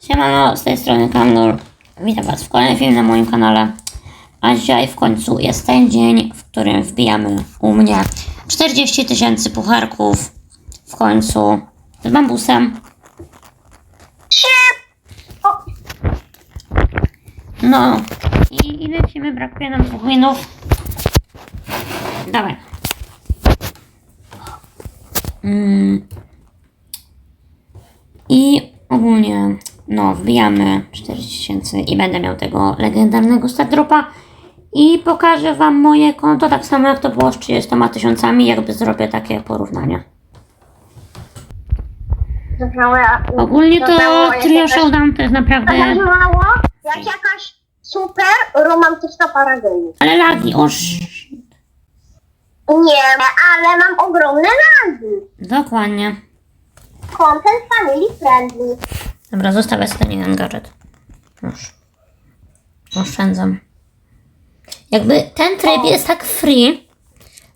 Siemano, z tej strony Kamil. Witam Was w kolejnym filmie na moim kanale. A dzisiaj w końcu jest ten dzień, w którym wbijamy u mnie 40 tysięcy pucharków. W końcu z bambusem. No i, i lecimy, brakuje nam dwóch. Dawaj. Mm. I ogólnie, no, wbijamy 40 tysięcy i będę miał tego legendarnego start dropa. I pokażę Wam moje konto, tak samo jak to było z 30 tysiącami, jakby zrobię takie porównania. Ogólnie to Trio Showdown to jest naprawdę... Tak mało, jak jakaś super romantyczna para gejów. Ale lagi, oż... Nie, ale mam ogromne lagi. Dokładnie. Content family friendly. Dobra, zostawię sobie ten jeden gadżet. Już. Oszczędzam. Jakby ten tryb jest tak free,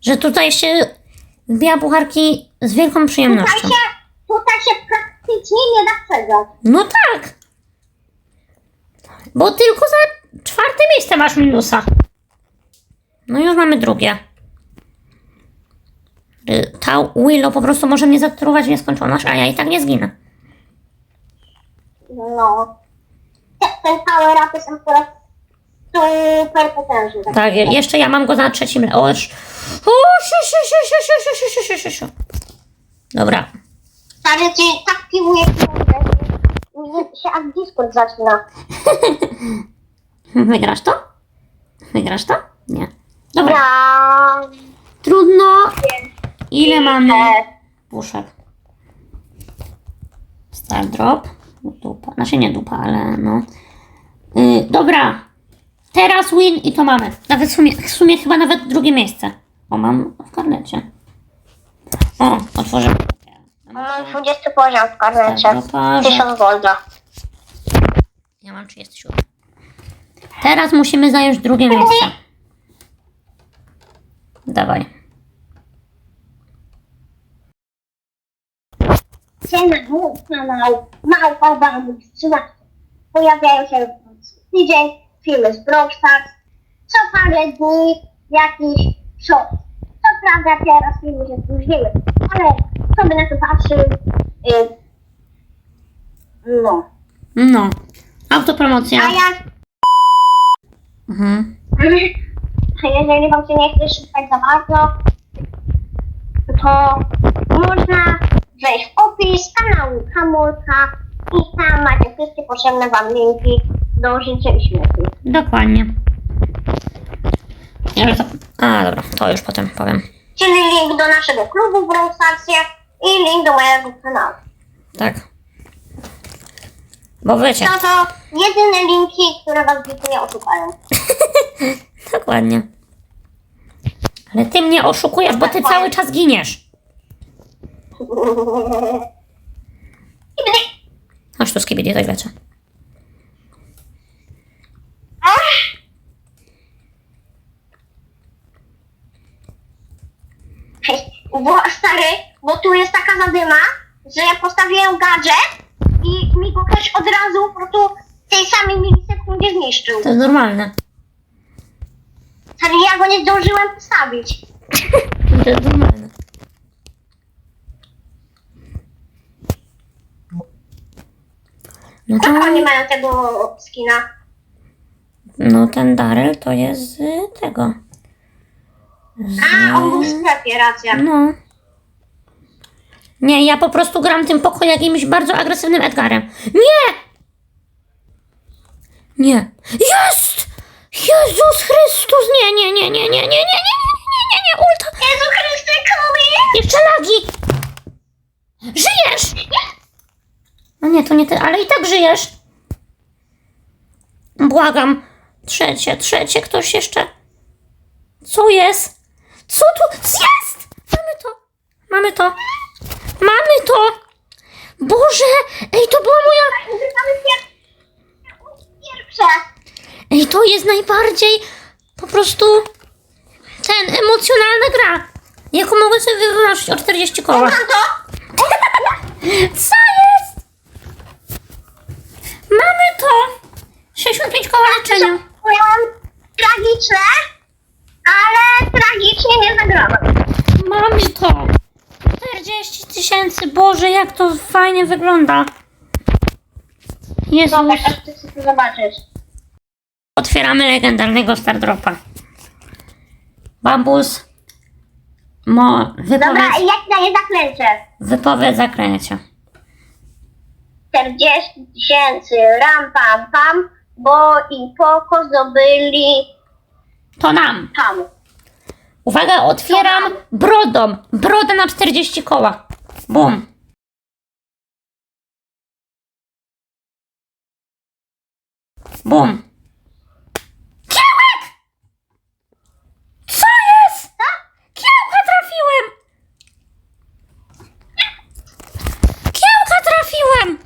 że tutaj się wbija pucharki z wielką Tutaj przyjemnością. się, tutaj się praktycznie nie da przegrać. No tak! Bo tylko za czwarte miejsce masz minusa. No już mamy drugie. Y, Ta Willow po prostu może mnie zatruwać w nieskończoność, a ja i tak nie zginę. No. Te- Ten power up jest akurat super potężny. Tak, je- jeszcze ja mam go na trzecim O. O, si, si, si, si, si, si. Dobra. Stary, ty tak pieniądze, że się aż Discord zaczyna. Wygrasz to? Wygrasz to? Nie. Dobra. Ja... Trudno. Ile mamy E, puszek? Star drop. Dupa. Znaczy nie dupa, ale no. Yy, dobra. Teraz win i to mamy. Nawet w sumie, w sumie chyba nawet drugie miejsce. O, mam w karnecie. O, otworzę. mam 20 poziom w karnecie. Star dropa, że- 1000 golda. Ja mam 37. Teraz musimy zająć drugie miejsce. Dawaj. Cena mój kanał Małpa Bambus 13. Pojawiają się co tydzień filmy z Brawl. Co parę dni jakiś short. Co prawda teraz filmy się spóźniły, ale kto by na to patrzył? Y, no. No. Autopromocja. A jak Mhm. A jeżeli wam się nie chce szukać za bardzo, to można wejść w opis kanału Kamulka i tam macie wszystkie potrzebne wam linki do życia i śmierci. Dokładnie. Ja już zap- A, dobra, to już potem powiem. Czyli link do naszego klubu w Brawl Starsie i link do mojego kanału. Tak. Bo wiecie. No to jedyne linki, które was nie oszukają. Dokładnie. Ale ty mnie oszukujesz, bo ty cały czas giniesz. Chodź tu skibidi, tak lecę. Bo stary, bo tu jest taka zadyma, że ja postawiłem gadżet i mi go ktoś od razu po prostu w tej samej milisekundzie zniszczył. To jest normalne. Stary, ja go nie zdążyłem postawić. To jest normalne. No to, oni mają tego skina? no ten Daryl to jest z tego. A, on był w sklepie, racja. No. Nie, ja po prostu gram tym pokoju jakimś bardzo agresywnym Edgarem. Nie! Nie. Jest! Jezus Chrystus! Nie, nie, nie, nie, nie, nie, nie, nie, nie, nie, nie, nie, ulta! Jezu Chryste, Kobe! Jeszcze lagi! Żyjesz! Nie, to nie ty, ale i tak żyjesz. Błagam. Trzecie, trzecie, ktoś jeszcze. Co jest? Co tu jest? Mamy to. Mamy to. Mamy to. Boże! Ej, to była moja... Używamy pier... pierwsze. Ej, to jest najbardziej po prostu ten emocjonalna gra. Jaką mogę sobie wywymarzyć o 40 koła. Mam to? Co jest? ogłoszenia. Miałam tragiczne, ale tragicznie nie zagrałam. Mamy to. 40 tysięcy, Boże, jak to fajnie wygląda. Jezus. Zobacz, aż ty sobie zobaczysz. Otwieramy legendarnego Stardropa. Bambus. Mo, Dobra, i jak daję zaklęcie? wypowiedz zaklęcia. 40 tysięcy, ram pam pam, bo i poko zdobyli To nam. tam. Uwaga, otwieram brodą. Brodę na 40 koła. Bum. Bum. Kiełek! Co jest? Kiełka trafiłem! Kiełka trafiłem!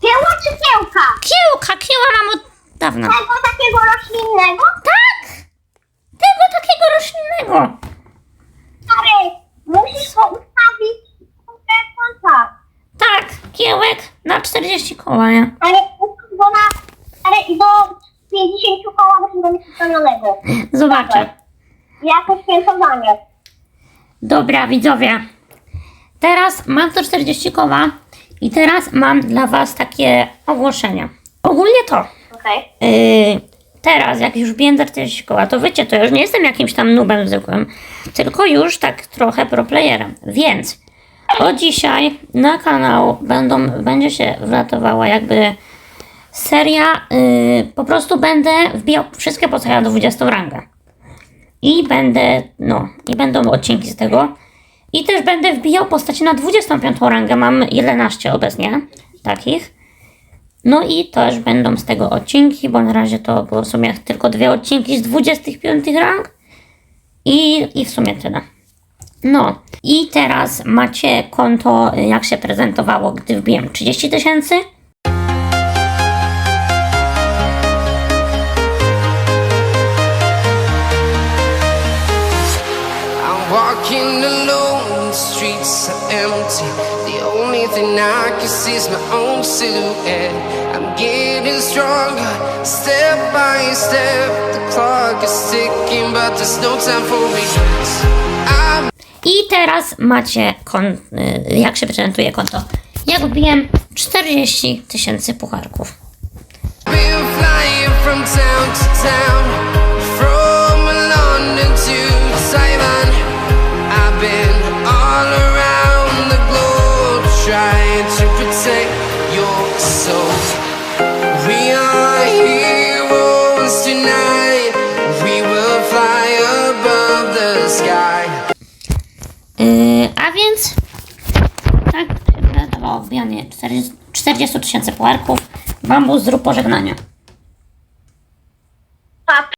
Kiełka czy kiełka? Kiełka, kieła mam od dawna. Tego takiego roślinnego? Tak! Tego takiego roślinnego. Stary, musisz go ustawić w kontakt. Tak, kiełek na 40 koła, nie? Ale bo na, ale do 50 koła musimy mieć ustawionego. Zobaczę. Jako świętowanie. Dobra, widzowie. Teraz mam to 40 koła i teraz mam dla Was takie ogłoszenia. Ogólnie to. Okej. Yy, teraz, jak już biję za 40 koła, to wiecie, to już nie jestem jakimś tam nubem zwykłym, tylko już tak trochę pro playerem. Więc od dzisiaj na kanał będą, będzie się wlatowała jakby seria, yy, po prostu będę wbijał wszystkie postacie do 20 rangę. I będę, no, i będą odcinki z tego. I też będę wbijał postaci na 25 rangę. Mam 11 obecnie takich. No i też będą z tego odcinki, bo na razie to było w sumie tylko dwie odcinki z 25 rang. I, I w sumie tyle. No i teraz macie konto, jak się prezentowało, gdy wbiłem 30 tysięcy. Empty. The only thing I can see is my own silhouette. I'm getting stronger, step by step. The clock is ticking, but there's no time for regrets. I teraz macie, kon, y, jak się prezentuje konto. Jak wbiłem 40 tysięcy pucharków. been flying from town to town, Yy, a więc tak wydawało wbijanie 40 40 tysięcy pucharków. Bambus zrób pożegnanie. Pa,